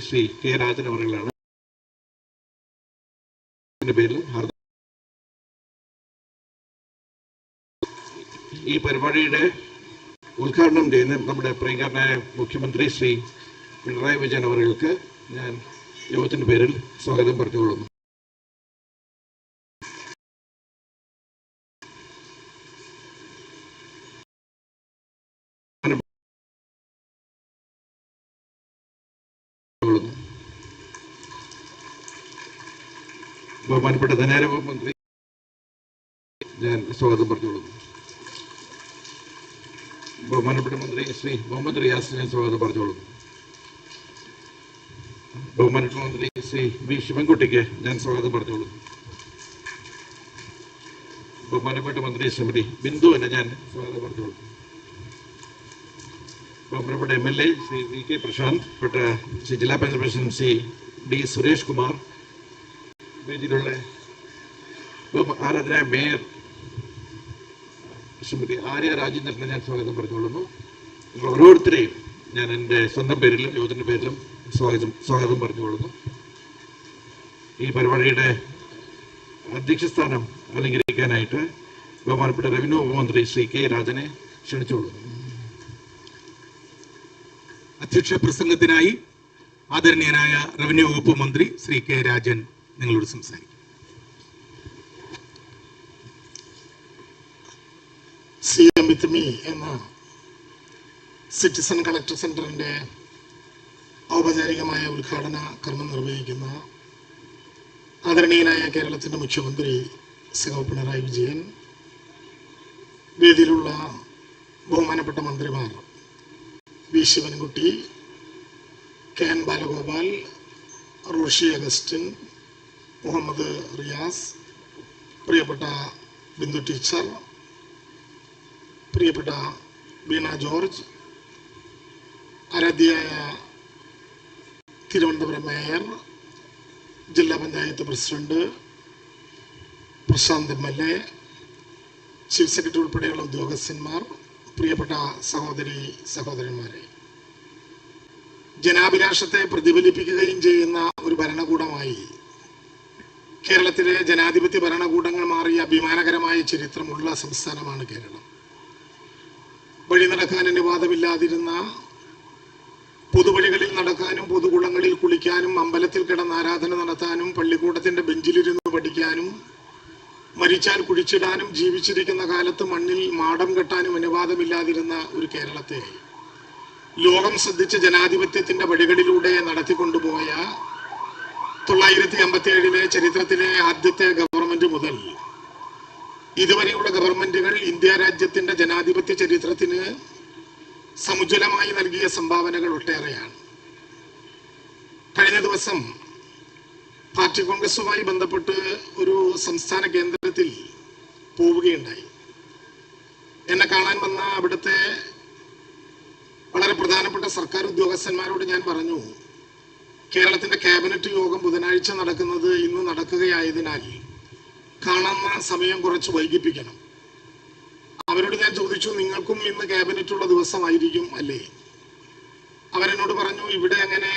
Shri K Rajan അവർകളാണ് പേരിൽ ഈ പരിപാടിയുടെ ഉദ്ഘാടനം ചെയ്യുന്ന നമ്മുടെ പ്രിയങ്കരനായ മുഖ്യമന്ത്രി ശ്രീ പിണറായി വിജയൻ അവർക്ക് ഞാൻ യോഗത്തിന്റെ പേരിൽ സ്വാഗതം പറഞ്ഞുകൊള്ളുന്നു. ബഹുമാനപ്പെട്ട ധനകാര്യ മന്ത്രി ഞാൻ സ്വാഗതം പറഞ്ഞുകൊള്ളുന്നു ബഹുമാനപ്പെട്ട മന്ത്രി ശ്രീ മുഹമ്മദ് റിയാസിനെ സ്വാഗതം പറഞ്ഞുകൊള്ളുന്നു ബഹുമാനപ്പെട്ട മന്ത്രി ശ്രീ വി ശിവൻകുട്ടിക്ക് ഞാൻ സ്വാഗതം പറഞ്ഞുകൊള്ളുന്നു ബഹുമാനപ്പെട്ട മന്ത്രി ശ്രീമതി ബിന്ദുവിനെ ഞാൻ സ്വാഗതം പറഞ്ഞുകൊള്ളുന്നു ബഹുമാനപ്പെട്ട M L A Shri V K Prashanth പെട്ട ശ്രീ ജില്ലാ പഞ്ചായത്ത് പ്രസിഡന്റ് ശ്രീ ഡി സുരേഷ് കുമാർ ബഹു- ആരാധനായ മേയർ ശ്രീമതി ആര്യ രാജേന്ദ്രനെ ഞാൻ സ്വാഗതം പറഞ്ഞുകൊള്ളുന്നു. നിങ്ങൾ ഓരോരുത്തരെയും ഞാൻ എന്റെ സ്വന്തം പേരിലും യോഗത്തിന്റെ പേരിലും സ്വാഗതം സ്വാഗതം പറഞ്ഞുകൊള്ളുന്നു. ഈ പരിപാടിയുടെ അധ്യക്ഷസ്ഥാനം അലങ്കരിക്കാനായിട്ട് ബഹുമാനപ്പെട്ട റവന്യൂ ഉപമന്ത്രി മന്ത്രി ശ്രീ കെ രാജനെ ക്ഷണിച്ചുകൊള്ളുന്നു. അധ്യക്ഷ പ്രസംഗത്തിനായി ആദരണീയനായ റവന്യൂ വകുപ്പ് മന്ത്രി ശ്രീ കെ രാജൻ നിങ്ങളോട് സംസാരിക്കും. സി എം വിത്ത് മീ എന്ന സിറ്റിസൺ കളക്ടർ സെന്ററിന്റെ ഔപചാരികമായ ഉദ്ഘാടന കർമ്മം നിർവഹിക്കുന്ന ആദരണീയനായ കേരളത്തിന്റെ മുഖ്യമന്ത്രി സഹോ പിണറായി വിജയൻ വേദിയിലുള്ള ബഹുമാനപ്പെട്ട മന്ത്രിമാർ V. Sivankutty K. N. Balagopal Roshi Augustine Muhammad Riyas പ്രിയപ്പെട്ട ബിന്ദു ടീച്ചർ പ്രിയപ്പെട്ട ബീന ജോർജ് ആരാധ്യയായ തിരുവനന്തപുരം മേയർ ജില്ലാ panchayat president Prashanth M L A chief secretary ഉൾപ്പെടെയുള്ള ഉദ്യോഗസ്ഥന്മാർ പ്രിയപ്പെട്ട സഹോദരി സഹോദരന്മാരെ. ജനാഭിലാഷത്തെ പ്രതിഫലിപ്പിക്കുകയും ചെയ്യുന്ന ഒരു ഭരണകൂടമായി കേരളത്തിലെ ജനാധിപത്യ ഭരണകൂടങ്ങൾ മാറിയ അഭിമാനകരമായ ചരിത്രമുള്ള സംസ്ഥാനമാണ് കേരളം. വഴി നടക്കാൻ അനുവാദമില്ലാതിരുന്ന പൊതുവഴികളിൽ നടക്കാനും പൊതുകുളങ്ങളിൽ കുളിക്കാനും അമ്പലത്തിൽ കിടന്ന് ആരാധന നടത്താനും പള്ളിക്കൂടത്തിന്റെ ബെഞ്ചിലിരുന്ന് പഠിക്കാനും മരിച്ചാൽ കുഴിച്ചിടാനും ജീവിച്ചിരിക്കുന്ന കാലത്ത് മണ്ണിൽ മാടം കെട്ടാനും അനുവാദമില്ലാതിരുന്ന ഒരു കേരളത്തെ ലോകം ശ്രദ്ധിച്ച ജനാധിപത്യത്തിന്റെ വഴികളിലൂടെ നടത്തിക്കൊണ്ടുപോയ തൊള്ളായിരത്തി അമ്പത്തി ഏഴിലെ ചരിത്രത്തിലെ ആദ്യത്തെ ഗവൺമെന്റ് മുതൽ ഇതുവരെയുള്ള ഗവൺമെന്റുകൾ ഇന്ത്യ രാജ്യത്തിന്റെ ജനാധിപത്യ ചരിത്രത്തിന് സമുജ്വലമായി നൽകിയ സംഭാവനകൾ ഒട്ടേറെയാണ്. കഴിഞ്ഞ ദിവസം പാർട്ടി കോൺഗ്രസുമായി ബന്ധപ്പെട്ട് ഒരു സംസ്ഥാന കേന്ദ്രത്തിൽ പോവുകയുണ്ടായി. എന്നെ കാണാൻ വന്ന അവിടുത്തെ വളരെ പ്രധാനപ്പെട്ട സർക്കാർ ഉദ്യോഗസ്ഥന്മാരോട് ഞാൻ പറഞ്ഞു കേരളത്തിന്റെ ക്യാബിനറ്റ് യോഗം ബുധനാഴ്ച നടക്കുന്നത് ഇന്ന് നടക്കുകയായതിനാൽ കാണുന്ന സമയം കുറച്ച് വൈകിപ്പിക്കണം. അവരോട് ഞാൻ ചോദിച്ചു നിങ്ങൾക്കും ഇന്ന് ക്യാബിനറ്റ് ഉള്ള ദിവസമായിരിക്കും അല്ലേ? അവരെന്നോട് പറഞ്ഞു ഇവിടെ അങ്ങനെ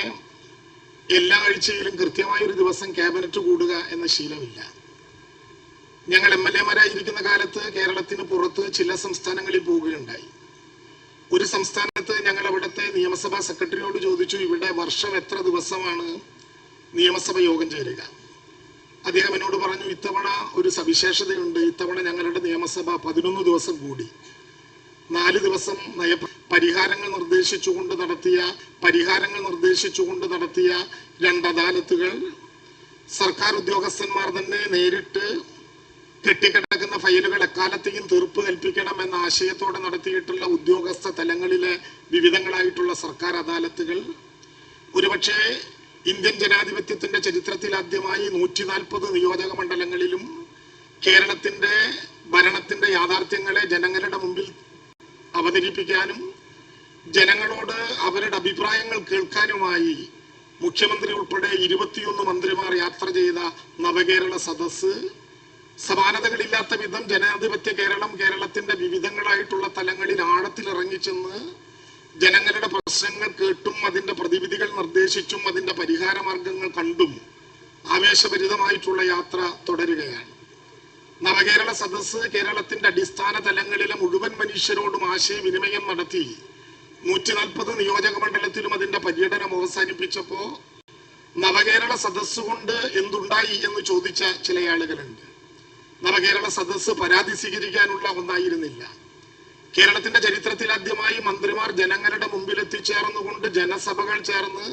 എല്ലാ ആഴ്ചയിലും കൃത്യമായ ഒരു ദിവസം ക്യാബിനറ്റ് കൂടുക എന്ന ശീലമില്ല. ഞങ്ങൾ എം എൽ എമാരായിരിക്കുന്ന കാലത്ത് കേരളത്തിന് പുറത്ത് ചില സംസ്ഥാനങ്ങളിൽ പോവുകയുണ്ടായി. ഒരു സംസ്ഥാനത്ത് ഞങ്ങൾ അവിടുത്തെ നിയമസഭാ സെക്രട്ടറിയോട് ചോദിച്ചു ഇവിടെ വർഷം എത്ര ദിവസമാണ് നിയമസഭ യോഗം ചേരുക? അദ്ദേഹം എന്നോട് പറഞ്ഞു ഇത്തവണ ഒരു സവിശേഷതയുണ്ട്. ഇത്തവണ ഞങ്ങളുടെ നിയമസഭ പതിനൊന്ന് ദിവസം കൂടി. നാല് ദിവസം നയ പരിഹാരങ്ങൾ നിർദ്ദേശിച്ചുകൊണ്ട് നടത്തിയ പരിഹാരങ്ങൾ നിർദ്ദേശിച്ചുകൊണ്ട് നടത്തിയ രണ്ട് അദാലത്തുകൾ സർക്കാർ ഉദ്യോഗസ്ഥന്മാർ തന്നെ നേരിട്ട് കെട്ടിക്കിടക്കുന്ന ഫയലുകൾ എക്കാലത്തെയും തീർപ്പ് കൽപ്പിക്കണം എന്ന ആശയത്തോടെ നടത്തിയിട്ടുള്ള ഉദ്യോഗസ്ഥ തലങ്ങളിലെ വിവിധങ്ങളായിട്ടുള്ള സർക്കാർ അദാലത്തുകൾ. ഒരുപക്ഷെ ഇന്ത്യൻ ജനാധിപത്യത്തിന്റെ ചരിത്രത്തിൽ ആദ്യമായി നൂറ്റി നാൽപ്പത് നിയോജക മണ്ഡലങ്ങളിലും കേരളത്തിന്റെ ഭരണത്തിന്റെ യാഥാർത്ഥ്യങ്ങളെ ജനങ്ങളുടെ മുമ്പിൽ അവതരിപ്പിക്കാനും ജനങ്ങളോട് അവരുടെ അഭിപ്രായങ്ങൾ കേൾക്കാനുമായി മുഖ്യമന്ത്രി ഉൾപ്പെടെ ഇരുപത്തിയൊന്ന് മന്ത്രിമാർ യാത്ര ചെയ്ത നവകേരള സദസ്സ് സമാനതകളില്ലാത്ത വിധം ജനാധിപത്യ കേരളം കേരളത്തിന്റെ വിവിധങ്ങളായിട്ടുള്ള തലങ്ങളിൽ ആഴത്തിൽ ഇറങ്ങിച്ചെന്ന് ജനങ്ങളുടെ പ്രശ്നങ്ങൾ കേട്ടും അതിന്റെ പ്രതിവിധികൾ നിർദ്ദേശിച്ചും അതിന്റെ പരിഹാര മാർഗങ്ങൾ കണ്ടും ആവേശഭരിതമായിട്ടുള്ള യാത്ര തുടരുകയാണ്. നവകേരള സദസ്സ് കേരളത്തിന്റെ അടിസ്ഥാന തലങ്ങളിലെ മുഴുവൻ മനുഷ്യരോടും ആശയവിനിമയം നടത്തി നൂറ്റി നാൽപ്പത് നിയോജക മണ്ഡലത്തിലും അതിന്റെ പര്യടനം അവസാനിപ്പിച്ചപ്പോ നവകേരള സദസ്സുകൊണ്ട് എന്തുണ്ടായി എന്ന് ചോദിച്ച ചില ആളുകളുണ്ട്. നവകേരള സദസ്സ് പരാതി സ്വീകരിക്കാനുള്ള ഒന്നായിരുന്നില്ല. കേരളത്തിന്റെ ചരിത്രത്തിൽ ആദ്യമായി മന്ത്രിമാർ ജനങ്ങളുടെ മുമ്പിൽ എത്തിച്ചേർന്നുകൊണ്ട് ജനസഭകൾ ചേർന്ന്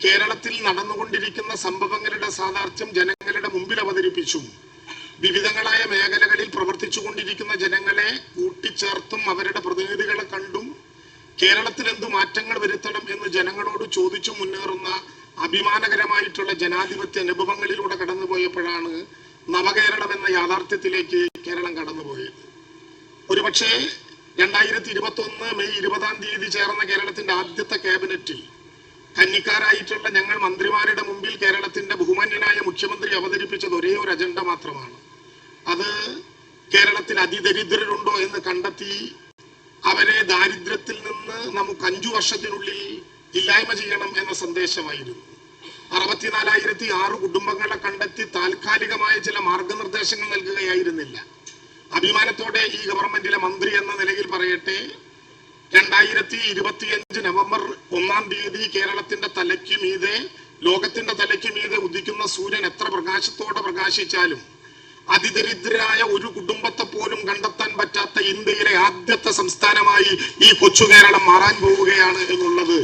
കേരളത്തിൽ നടന്നുകൊണ്ടിരിക്കുന്ന സംഭവങ്ങളുടെ സാധാർത്ഥ്യം ജനങ്ങളുടെ മുമ്പിൽ അവതരിപ്പിച്ചു വിവിധങ്ങളായ മേഖലകളിൽ പ്രവർത്തിച്ചു കൊണ്ടിരിക്കുന്ന ജനങ്ങളെ കൂട്ടിച്ചേർത്തും അവരുടെ പ്രതിനിധികളെ കണ്ടും കേരളത്തിൽ എന്തു മാറ്റങ്ങൾ വരുത്തണം എന്ന് ജനങ്ങളോട് ചോദിച്ചു മുന്നേറുന്ന അഭിമാനകരമായിട്ടുള്ള ജനാധിപത്യ അനുഭവങ്ങളിലൂടെ കടന്നുപോയപ്പോഴാണ് നവകേരളം എന്ന യാഥാർത്ഥ്യത്തിലേക്ക് കേരളം കടന്നുപോയി. ഒരുപക്ഷെ രണ്ടായിരത്തി ഇരുപത്തി ഒന്ന് മെയ് ഇരുപതാം തീയതി ചേർന്ന കേരളത്തിന്റെ ആദ്യത്തെ ക്യാബിനറ്റിൽ കന്നിക്കാരായിട്ടുള്ള ഞങ്ങൾ മന്ത്രിമാരുടെ മുമ്പിൽ കേരളത്തിന്റെ ബഹുമാന്യനായ മുഖ്യമന്ത്രി അവതരിപ്പിച്ചത് ഒരേ ഒരു അജണ്ട മാത്രമാണ്. അത് കേരളത്തിൽ അതിദരിദ്രരുണ്ടോ എന്ന് കണ്ടെത്തി അവരെ ദാരിദ്ര്യത്തിൽ നിന്ന് നമുക്ക് അഞ്ചു വർഷത്തിനുള്ളിൽ ഇല്ലായ്മ ചെയ്യണം എന്ന സന്ദേശമായിരുന്നു. അറുപത്തിനാലായിരത്തി ആറ് കുടുംബങ്ങളെ കണ്ടെത്തി താൽക്കാലികമായ ചില മാർഗനിർദ്ദേശങ്ങൾ നൽകുകയായിരുന്നില്ല. അഭിമാനത്തോടെ ഈ ഗവൺമെന്റിലെ മന്ത്രി എന്ന നിലയിൽ പറയട്ടെ രണ്ടായിരത്തി ഇരുപത്തിയഞ്ച് നവംബർ ഒന്നാം തീയതി കേരളത്തിന്റെ തലയ്ക്ക് മീതെ ലോകത്തിന്റെ തലയ്ക്ക് മീതെ ഉദിക്കുന്ന സൂര്യൻ എത്ര പ്രകാശത്തോടെ പ്രകാശിച്ചാലും അതിദരിദ്രരായ ഒരു കുടുംബത്തെ പോലും കണ്ടെത്താൻ പറ്റാത്ത ഇന്ത്യയിലെ ആദ്യത്തെ സംസ്ഥാനമായി ഈ കൊച്ചു കേരളം മാറാൻ പോവുകയാണ് എന്നുള്ളത്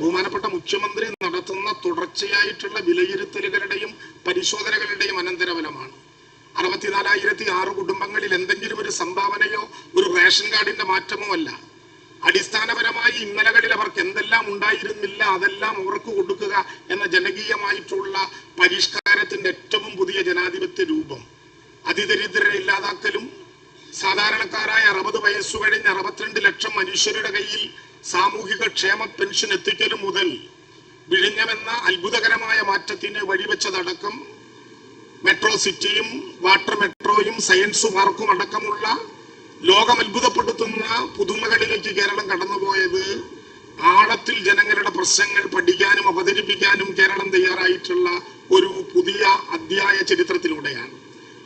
ബഹുമാനപ്പെട്ട മുഖ്യമന്ത്രി നടത്തുന്ന തുടർച്ചയായിട്ടുള്ള വിലയിരുത്തലുകളുടെയും പരിശോധനകളുടെയും അനന്തരഫലമാണ്. അറുപത്തിനാലായിരത്തി ആറ് കുടുംബങ്ങളിൽ എന്തെങ്കിലും ഒരു സംഭാവനയോ ഒരു റേഷൻ കാർഡിന്റെ മാറ്റമോ അല്ല. അടിസ്ഥാനപരമായി ഇന്നലകളിൽ അവർക്ക് എന്തെല്ലാം ഉണ്ടായിരുന്നില്ല അതെല്ലാം അവർക്ക് കൊടുക്കുക എന്ന ജനകീയമായിട്ടുള്ള പരിഷ്കാരത്തിന്റെ ഏറ്റവും പുതിയ ജനാധിപത്യ രൂപം. അതിദരിദ്രരെ ഇല്ലാതാക്കലും സാധാരണക്കാരായ അറുപത് വയസ്സു കഴിഞ്ഞ അറുപത്തിരണ്ട് ലക്ഷം മനുഷ്യരുടെ കയ്യിൽ സാമൂഹിക ക്ഷേമ പെൻഷൻ എത്തിക്കലും മുതൽ വിഴിഞ്ഞമെന്ന അത്ഭുതകരമായ മാറ്റത്തിന് വഴിവെച്ചതടക്കം മെട്രോ സിറ്റിയും വാട്ടർ മെട്രോയും സയൻസ് പാർക്കും അടക്കമുള്ള ലോകം അത്ഭുതപ്പെടുത്തുന്ന പുതുമകളിലേക്ക് കേരളം കടന്നുപോയത് ആഴത്തിൽ ജനങ്ങളുടെ പ്രശ്നങ്ങൾ പഠിക്കാനും അവതരിപ്പിക്കാനും കേരളം തയ്യാറായിട്ടുള്ള ഒരു പുതിയ അധ്യായ ചരിത്രത്തിലൂടെയാണ്.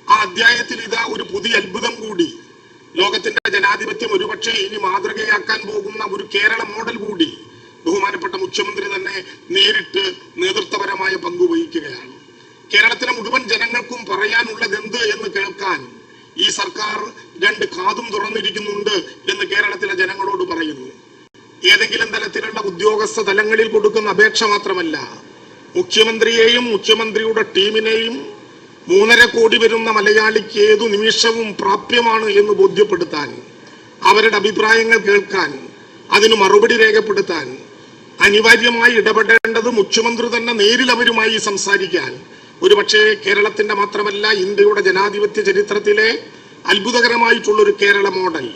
ആ അധ്യായത്തിൽ ഇതാ ഒരു പുതിയ അത്ഭുതം കൂടി. ലോകത്തിന്റെ ജനാധിപത്യം ഒരുപക്ഷെ ഇനി മാതൃകയാക്കാൻ പോകുന്ന ഒരു കേരള മോഡൽ കൂടി ബഹുമാനപ്പെട്ട മുഖ്യമന്ത്രി തന്നെ നേരിട്ട് നേതൃത്വപരമായ പങ്കുവഹിക്കുകയാണ്. കേരളത്തിലെ മുഴുവൻ ജനങ്ങൾക്കും പറയാനുള്ളത് എന്ത് എന്ന് കേൾക്കാൻ ഈ സർക്കാർ രണ്ട് കാതും തുറന്നിരിക്കുന്നുണ്ട് എന്ന് കേരളത്തിലെ ജനങ്ങളോട് പറയുന്നു. ഏതെങ്കിലും തലത്തിലുള്ള ഉദ്യോഗസ്ഥ തലങ്ങളിൽ കൊടുക്കുന്ന അപേക്ഷ മാത്രമല്ല മുഖ്യമന്ത്രിയെയും മുഖ്യമന്ത്രിയുടെ ടീമിനെയും മൂന്നര കോടി വരുന്ന മലയാളിക്ക് ഏതു നിമിഷവും പ്രാപ്യമാണ് എന്ന് ബോധ്യപ്പെടുത്താൻ അവരുടെ അഭിപ്രായങ്ങൾ കേൾക്കാൻ അതിന് മറുപടി രേഖപ്പെടുത്താൻ അനിവാര്യമായി ഇടപെടേണ്ടത് മുഖ്യമന്ത്രി തന്നെ നേരിൽ അവരുമായി സംസാരിക്കാൻ. ഒരുപക്ഷെ കേരളത്തിന്റെ മാത്രമല്ല ഇന്ത്യയുടെ ജനാധിപത്യ ചരിത്രത്തിലെ അത്ഭുതകരമായിട്ടുള്ള ഒരു കേരള മോഡൽ.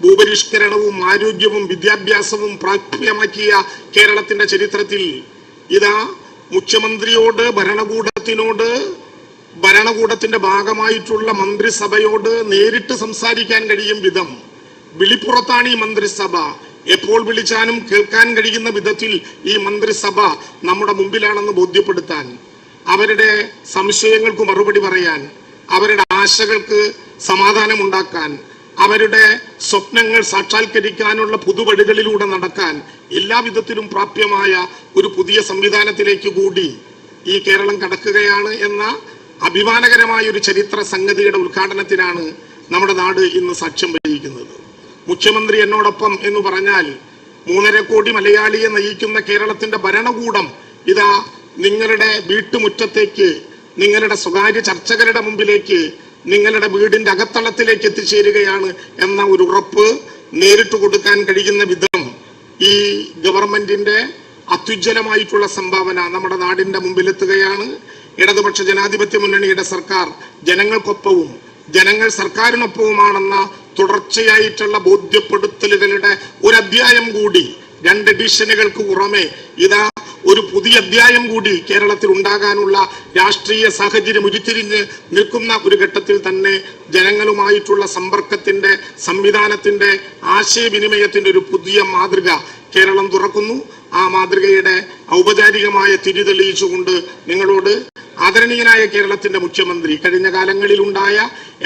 ഭൂപരിഷ്കരണവും ആരോഗ്യവും വിദ്യാഭ്യാസവും പ്രാപ്യമാക്കിയ കേരളത്തിന്റെ ചരിത്രത്തിൽ ഇതാ മുഖ്യമന്ത്രിയോട് ഭരണകൂടത്തിനോട് ഭരണകൂടത്തിന്റെ ഭാഗമായിട്ടുള്ള മന്ത്രിസഭയോട് നേരിട്ട് സംസാരിക്കാൻ കഴിയും വിധം വിളിപ്പുറത്താണ് ഈ മന്ത്രിസഭ. എപ്പോൾ വിളിച്ചാലും കേൾക്കാൻ കഴിയുന്ന വിധത്തിൽ ഈ മന്ത്രിസഭ നമ്മുടെ മുമ്പിലാണെന്ന് ബോധ്യപ്പെടുത്താൻ അവരുടെ സംശയങ്ങൾക്ക് മറുപടി പറയാൻ അവരുടെ ആശകൾക്ക് സമാധാനമുണ്ടാക്കാൻ അവരുടെ സ്വപ്നങ്ങൾ സാക്ഷാത്കരിക്കാനുള്ള പുതുവഴികളിലൂടെ നടക്കാൻ എല്ലാവിധത്തിലും പ്രാപ്യമായ ഒരു പുതിയ സംവിധാനത്തിലേക്ക് കൂടി ഈ കേരളം കടക്കുകയാണ് എന്ന അഭിമാനകരമായ ഒരു ചരിത്ര സംഗതിയുടെ ഉദ്ഘാടനത്തിനാണ് നമ്മുടെ നാട് ഇന്ന് സാക്ഷ്യം വഹിക്കുന്നത്. മുഖ്യമന്ത്രി എന്നോടൊപ്പം എന്ന് പറഞ്ഞാൽ മൂന്നര കോടി മലയാളിയെ നയിക്കുന്ന കേരളത്തിന്റെ ഭരണകൂടം ഇതാ നിങ്ങളുടെ വീട്ടുമുറ്റത്തേക്ക് നിങ്ങളുടെ സ്വകാര്യ ചർച്ചകളുടെ മുമ്പിലേക്ക് നിങ്ങളുടെ വീടിന്റെ അകത്തളത്തിലേക്ക് എത്തിച്ചേരുകയാണ് എന്ന ഒരു ഉറപ്പ് നേരിട്ട് കൊടുക്കാൻ കഴിയുന്ന വിധം ഈ ഗവൺമെന്റിന്റെ അത്യുജ്വലമായിട്ടുള്ള സംഭാവന നമ്മുടെ നാടിന്റെ മുമ്പിലെത്തുകയാണ് ഇടതുപക്ഷ ജനാധിപത്യ മുന്നണിയുടെ സർക്കാർ ജനങ്ങൾക്കൊപ്പവും ജനങ്ങൾ സർക്കാരിനൊപ്പവുമാണെന്ന തുടർച്ചയായിട്ടുള്ള ബോധ്യപ്പെടുത്തലുകളുടെ ഒരു അധ്യായം കൂടി രണ്ട് എഡിഷനുകൾക്ക് പുറമെ ഇതാ ഒരു പുതിയ അധ്യായം കൂടി കേരളത്തിൽ ഉണ്ടാകാനുള്ള രാഷ്ട്രീയ സാഹചര്യം ഉരുത്തിരിഞ്ഞ് നിൽക്കുന്ന ഒരു ഘട്ടത്തിൽ തന്നെ ജനങ്ങളുമായിട്ടുള്ള സമ്പർക്കത്തിന്റെ സംവിധാനത്തിന്റെ ആശയവിനിമയത്തിന്റെ ഒരു പുതിയ മാതൃക കേരളം തുറക്കുന്നു. ആ മാതൃകയുടെ ഔപചാരികമായ തിരി തെളിയിച്ചുകൊണ്ട് നിങ്ങളോട് ആദരണീയനായ കേരളത്തിന്റെ മുഖ്യമന്ത്രി കഴിഞ്ഞ കാലങ്ങളിൽ ഉണ്ടായ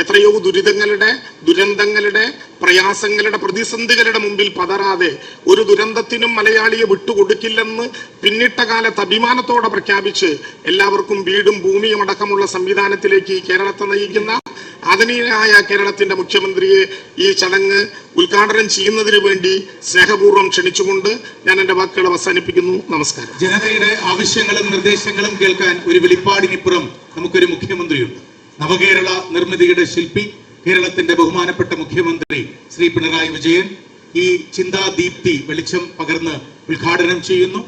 എത്രയോ ദുരിതങ്ങളുടെ ദുരന്തങ്ങളുടെ പ്രയാസങ്ങളുടെ പ്രതിസന്ധികളുടെ മുമ്പിൽ പതറാതെ ഒരു ദുരന്തത്തിനും മലയാളിയെ വിട്ടുകൊടുക്കില്ലെന്ന് പിന്നിട്ട കാലത്ത് അഭിമാനത്തോടെ പ്രഖ്യാപിച്ച് എല്ലാവർക്കും വീടും ഭൂമിയും അടക്കമുള്ള സംവിധാനത്തിലേക്ക് കേരളത്തെ നയിക്കുന്ന ആദരണീയനായ കേരളത്തിന്റെ മുഖ്യമന്ത്രിയെ ഈ ചടങ്ങ് ഉദ്ഘാടനം ചെയ്യുന്നതിന് വേണ്ടി സ്നേഹപൂർവം ക്ഷണിച്ചുകൊണ്ട് ഞാൻ എന്റെ വാക്കുകൾ അവസാനിപ്പിക്കുന്നു. നമസ്കാരം. ജനതയുടെ ആവശ്യങ്ങളും നിർദ്ദേശങ്ങളും കേൾക്കാൻ ഒരു വെളിപ്പാടിനിപ്പുറം നമുക്കൊരു മുഖ്യമന്ത്രിയുണ്ട്. നവകേരള നിർമ്മിതിയുടെ ശില്പി കേരളത്തിന്റെ ബഹുമാനപ്പെട്ട മുഖ്യമന്ത്രി ശ്രീ പിണറായി വിജയൻ ഈ ചിന്താദീപ്തി വെളിച്ചം പകർന്ന് ഉദ്ഘാടനം ചെയ്യുന്നു.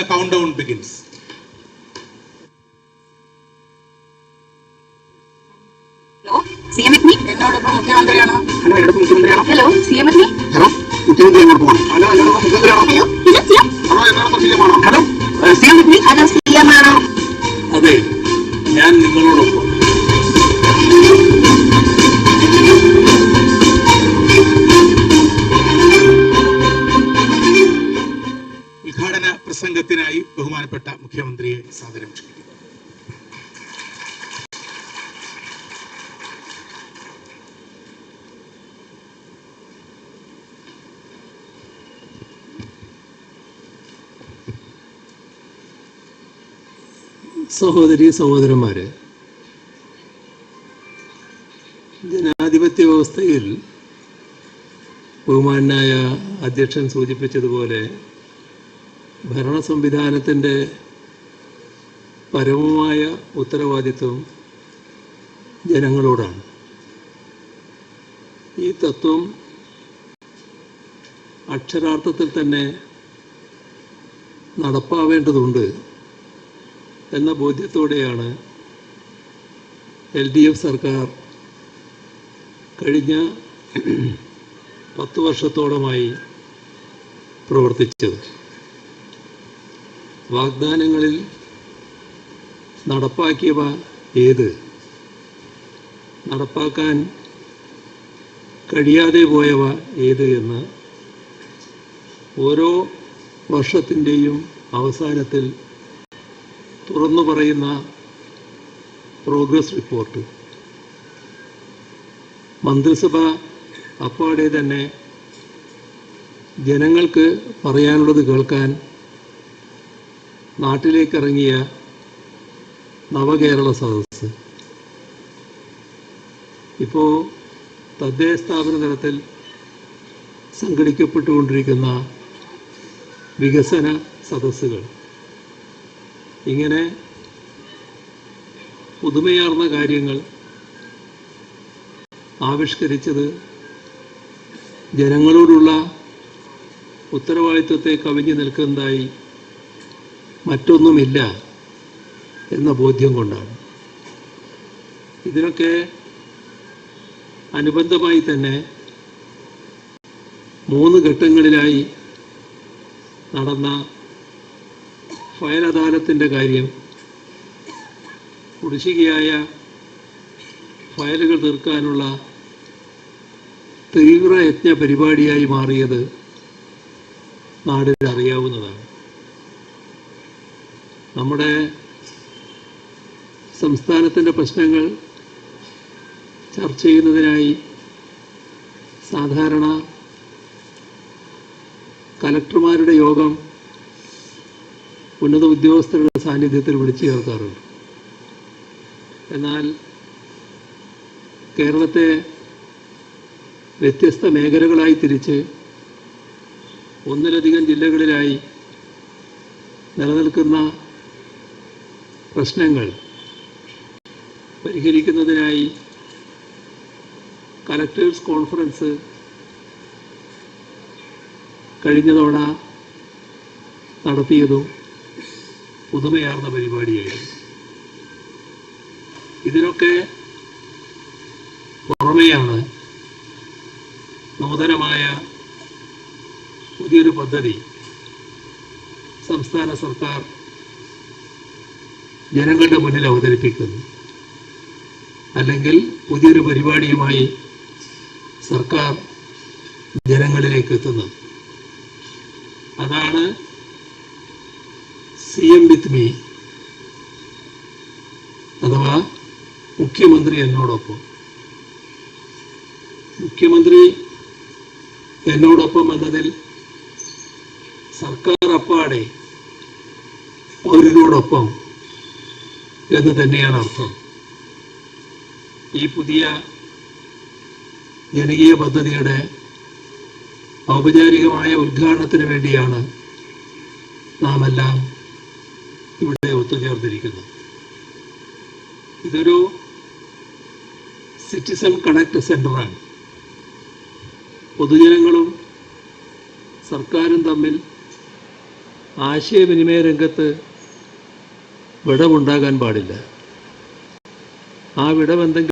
The countdown begins. Hello C M S എന്നോടൊപ്പം മുഖ്യമന്ത്രിയാണ് hello മുഖ്യമന്ത്രിയാണോ hello C M S hello മുഖ്യമന്ത്രി എങ്ങോട്ട് പോകണം ഹലോ എന്നോടൊപ്പം മുഖ്യമന്ത്രിയാണോ ഹലോ എന്നോടൊപ്പം സി എം ആണോ hello C M F hello C M ആണോ അതെ. പ്രസംഗത്തിനായി ബഹുമാനപ്പെട്ട മുഖ്യമന്ത്രിയെ സാദരം ക്ഷണിക്കുന്നു സഹോദരി സഹോദരന്മാരെ ജനാധിപത്യ വ്യവസ്ഥയിൽ ബഹുമാനായ അധ്യക്ഷൻ സൂചിപ്പിച്ചതുപോലെ ഭരണ സംവിധാനത്തിന്റെ പരമമായ ഉത്തരവാദിത്വം ജനങ്ങളോടാണ്. ഈ തത്വം അക്ഷരാർത്ഥത്തിൽ തന്നെ നടപ്പാവേണ്ടതുണ്ട് എന്ന ബോധ്യത്തോടെയാണ് എൽ ഡി എഫ് സർക്കാർ കഴിഞ്ഞ പത്ത് വർഷത്തോളമായി പ്രവർത്തിച്ചത്. വാഗ്ദാനങ്ങളിൽ നടപ്പാക്കിയവ ഏത്? നടപ്പാക്കാൻ കഴിയാതെ പോയവ ഏത് എന്ന് ഓരോ വർഷത്തിന്റെയും അവസാനത്തിൽ തുറന്നു പറയുന്ന പ്രോഗ്രസ് റിപ്പോർട്ട്. മന്ത്രിസഭ അപ്പാടെ തന്നെ ജനങ്ങൾക്ക് പറയാനുള്ളത് കേൾക്കാൻ നാട്ടിലേക്കിറങ്ങിയ നവകേരള സദസ്സ്. ഇപ്പോൾ തദ്ദേശ സ്ഥാപന തലത്തിൽ സംഘടിക്കപ്പെട്ടുകൊണ്ടിരിക്കുന്ന വികസന സദസ്സുകൾ. ഇങ്ങനെ പുതുമയാർന്ന കാര്യങ്ങൾ ആവിഷ്കരിച്ചത് ജനങ്ങളോടുള്ള ഉത്തരവാദിത്വത്തെ കവിഞ്ഞു നിൽക്കുന്നതായി മറ്റൊന്നുമില്ല എന്ന ബോധ്യം കൊണ്ടാണ്. ഇതിനൊക്കെ അനുബന്ധമായി തന്നെ മൂന്ന് ഘട്ടങ്ങളിലായി നടന്ന ഫയൽ അദാലത്തിന്റെ കാര്യം കുടിശ്ശികയായ ഫയലുകൾ തീർക്കാനുള്ള തീവ്രയജ്ഞ പരിപാടിയായി മാറിയത് നാടിന് അറിയാവുന്നതാണ് നമ്മുടെ സംസ്ഥാനത്തിന്റെ പ്രശ്നങ്ങൾ ചർച്ച ചെയ്യുന്നതിനായി സാധാരണ കലക്ടർമാരുടെ യോഗം ഉന്നത ഉദ്യോഗസ്ഥരുടെ സാന്നിധ്യത്തിൽ വിളിച്ചു ചേർക്കാറുണ്ട്. എന്നാൽ കേരളത്തെ വ്യത്യസ്ത മേഖലകളായി തിരിച്ച് ഒന്നിലധികം ജില്ലകളിലായി നിലനിൽക്കുന്ന പ്രശ്നങ്ങൾ പരിഹരിക്കുന്നതിനായി കലക്ടേഴ്സ് കോൺഫറൻസ് കഴിഞ്ഞ തവണ നടത്തിയതും പുതുമയാർന്ന പരിപാടിയായിരുന്നു. ഇതിനൊക്കെ പുറമെയാണ് നൂതനമായ പുതിയൊരു പദ്ധതി സംസ്ഥാന സർക്കാർ ജനങ്ങളുടെ മുന്നിൽ അവതരിപ്പിക്കുന്നു. അല്ലെങ്കിൽ പുതിയൊരു പരിപാടിയുമായി സർക്കാർ ജനങ്ങളിലേക്ക് എത്തുന്നത്. അതാണ് സി എം വിത്ത് മീ അഥവാ മുഖ്യമന്ത്രി എന്നോടൊപ്പം. മുഖ്യമന്ത്രി എന്നോടൊപ്പം എന്നതിൽ സർക്കാർ അപ്പാടെ പൗരനോടൊപ്പം എന്ന് തന്നെയാണ് അർത്ഥം. ഈ പുതിയ ജനകീയ പദ്ധതിയുടെ ഔപചാരികമായ ഉദ്ഘാടനത്തിന് വേണ്ടിയാണ് നാം എല്ലാം ഇവിടെ ഒത്തുചേർന്നിരിക്കുന്നത്. ഇതൊരു സിറ്റിസൺ കണക്ട് സെന്ററാണ് പൊതുജനങ്ങളും സർക്കാരും തമ്മിൽ ആശയവിനിമയ രംഗത്ത് വിടവുണ്ടാകാൻ പാടില്ല. ആ വിടവെന്തെങ്കിലും